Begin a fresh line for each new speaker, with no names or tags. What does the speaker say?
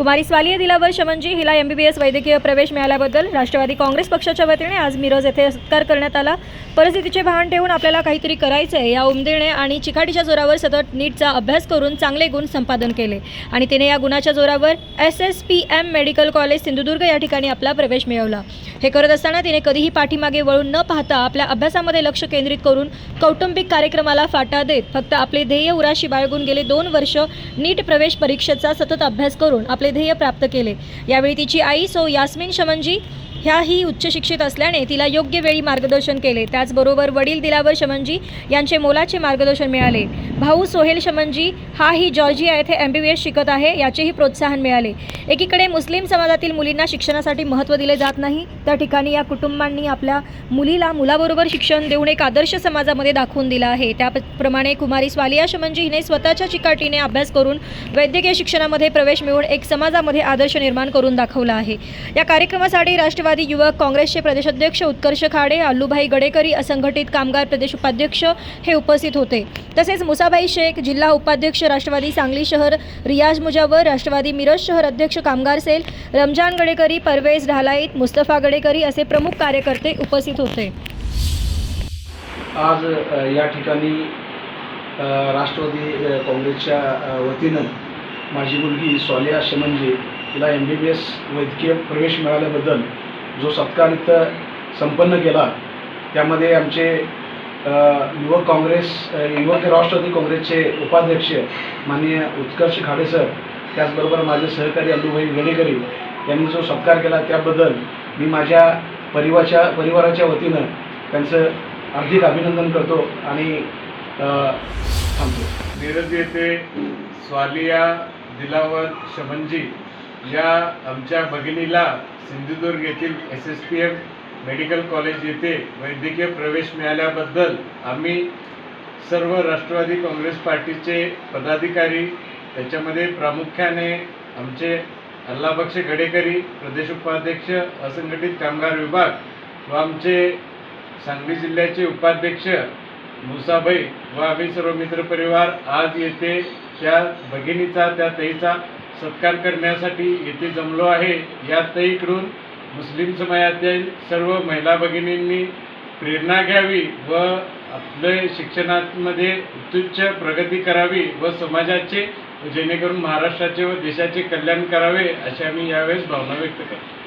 कुमारी स्वालिया दिलावर शमनजी हिला एम बी बी एस वैद्यकीय प्रवेश मिळाल्याबद्दल राष्ट्रवादी काँग्रेस पक्षाच्या वतीने आज मिरज येथे सत्कार करण्यात आला. परिस्थितीचे भान ठेवून आपल्याला काहीतरी करायचं आहे या उमदेने आणि चिकाटीच्या जोरावर सतत नीटचा अभ्यास करून चांगले गुण संपादन केले. आणि तिने या गुणाच्या जोरावर S S P M medical college Sindhudurg या ठिकाणी आपला प्रवेश मिळवला. हे करत असताना तिने कधीही पाठीमागे वळून न पाहता आपल्या अभ्यासामध्ये लक्ष केंद्रित करून कौटुंबिक कार्यक्रमाला फाटा देत फक्त आपले ध्येय उराशी बाळगून गेले दोन वर्ष नीट प्रवेश परीक्षेचा सतत अभ्यास करून आपले ध्येय प्राप्त केले. यावेळी तिची आई सो यास्मिन शमनजी ह्याही उच्च शिक्षित असल्याने तिला योग्य वेळी मार्गदर्शन केले. त्याचबरोबर वडील दिलावर शमनजी यांचे मोलाचे मार्गदर्शन मिळाले. भाऊ सोहेल शमनजी हाही जॉर्जिया येथे एम बी बी एस शिकत आहे याचेही प्रोत्साहन मिळाले. एकीकडे मुस्लिम समाजातील मुलींना शिक्षणासाठी महत्त्व दिले जात नाही त्या ठिकाणी या कुटुंबांनी आपल्या मुलीला मुलाबरोबर शिक्षण देऊन एक आदर्श समाजामध्ये दाखवून दिला आहे. त्याप्रमाणे कुमारी स्वालिया शमनजी हिने स्वतःच्या चिकाटीने अभ्यास करून वैद्यकीय शिक्षणामध्ये प्रवेश मिळवून एक समाजामध्ये आदर्श निर्माण करून दाखवला आहे. या कार्यक्रमासाठी राष्ट्रवादी युवक काँग्रेसचे प्रदेशाध्यक्ष उत्कर्ष खाडे अल्लूभाई गडेकरी असंघटित कामगार प्रदेश उपाध्यक्ष हे उपस्थित होते. तसेच मुसाभाई शेख जिल्हा उपाध्यक्ष राष्ट्रवादी सांगली शहर रियाज मुजावर राष्ट्रवादी मिरज शहर अध्यक्ष कामगार सेल रमजान गडेकरी परवेज ढालाईत मुस्तफा गडेकरी असे प्रमुख कार्यकर्ते उपस्थित होते.
आज या ठिकाणी राष्ट्रवादी काँग्रेसच्या वतीनं माझी मुलगी सॉलिया शमनजी तिला एम बी बी एस वैद्यकीय प्रवेश मिळाल्याबद्दल जो सत्कार इथं संपन्न केला त्यामध्ये आमचे युवक काँग्रेस युवक राष्ट्रवादी काँग्रेसचे उपाध्यक्ष माननीय उत्कर्ष खाडे सर त्याचबरोबर माझे सहकारी अल्लूभाई गडेकरी यांनी जो सत्कार केला त्याबद्दल मी माझ्या परिवाराच्या परिवाराच्या वतीनं त्यांचं हार्दिक अभिनंदन करतो आणि थांबतो.
मिरज येथे स्वालिया दिलावर शमनजी या आमच्या भगिनीला सिंधुदुर्ग येथील S S P M medical college येथे वैद्यकीय प्रवेश मिळाल्याबद्दल आम्ही सर्व राष्ट्रवादी काँग्रेस पार्टीचे पदाधिकारी त्याच्यामध्ये प्रामुख्याने आमचे अल्लाबक्ष गडेकरी प्रदेश उपाध्यक्ष असंघटित कामगार विभाग व आमचे सांगली जिल्ह्याचे उपाध्यक्ष मुसाबाई व आम्ही सर्व मित्रपरिवार आज येथे त्या भगिनीचा त्या तईचा सत्कार करण्यासाठी येथे जमलो आहे. या ताईकडून मुस्लिम समाजातील सर्व महिला भगिनींनी प्रेरणा घ्यावी व आपले शिक्षणामध्ये उत्तुच्च प्रगती करावी व समाजाचे जेणेकरून महाराष्ट्राचे व देशाचे कल्याण करावे अशी आम्ही यावेळेस भावना व्यक्त करतो.